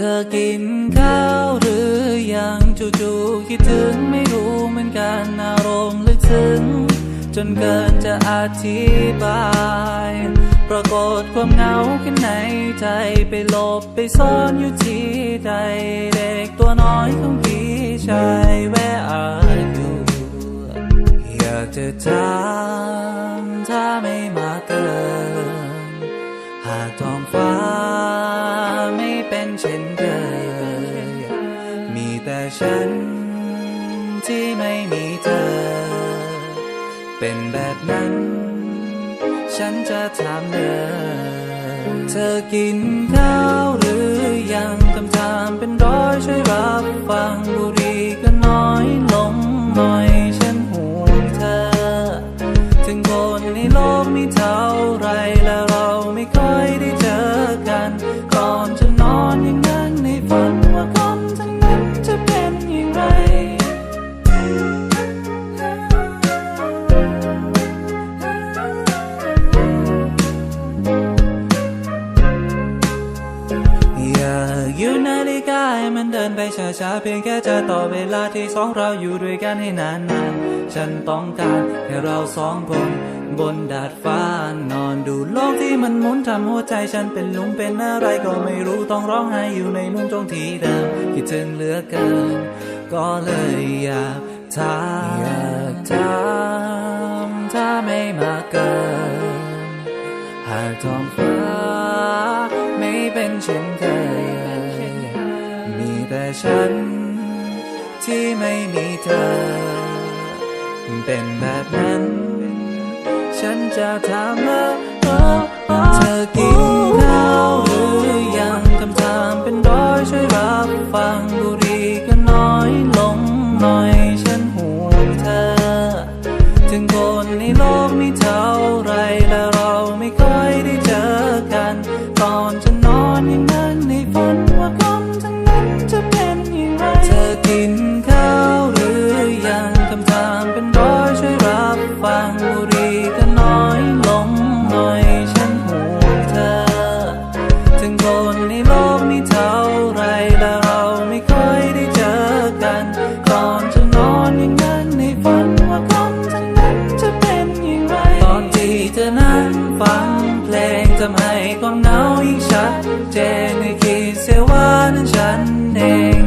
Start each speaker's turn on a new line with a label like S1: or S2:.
S1: เธอกินข้าวหรือยังจู่ๆคิดถึงไม่รู้เหมือนกันอารมณ์ลึกซึ้งจนเกินจะอธิบาย ปรากฏความเหงาขึ้นในใจไปหลบไปซ่อนอยู่ที่ใดเด็กตัวน้อยของพี่ชายแวะอาอยู่อยากจะถามถ้าไม่ เช่นเคยมีแต่ฉันที่ไม่มีเธอ เป็นแบบนั้น ฉันจะถามเธอเธอกินข้าวหรือยังคำถามเป็นร้อยช่วยรับฟังบุรีก็น้อย มันเดินไปช้าๆเพียงแค่จะต่อเวลาที่สองเราอยู่ด้วยกันให้นานๆ ฉันต้องการให้เราสองคน บนดาดฟ้านอนดูโลกที่มันหมุนทำหัวใจฉันเป็นลุมเป็นอะไรก็ไม่รู้ต้องร้องไห้อยู่ในมุมตรงที่เดิมคิดถึงเหลือเกิน ก็เลยอยากถามอยากถามถ้าไม่มาเกิน หากท้องฟ้าไม่เป็นเช่นเคย ฉัน ที่ไม่มีเธอ เป็นแบบนั้น ฉันจะถามว่า กินข้าวหรือยังคำถามเป็นร้อยช่วยรับฟังบุรีก็น้อยลงหน่อยฉันห่วงเธอ ถึงคนในโลกมีเท่าไรและเราไม่เคยได้เจอกัน ก่อนจะนอนยังนั่งในฝันว่าคนทั้งนั้นจะเป็นอย่างไร ตอนที่เธอนั้นฟังเพลงทำให้ความเหงายิ่งชัดเจนในขีดเสียว่านั้นฉันเอง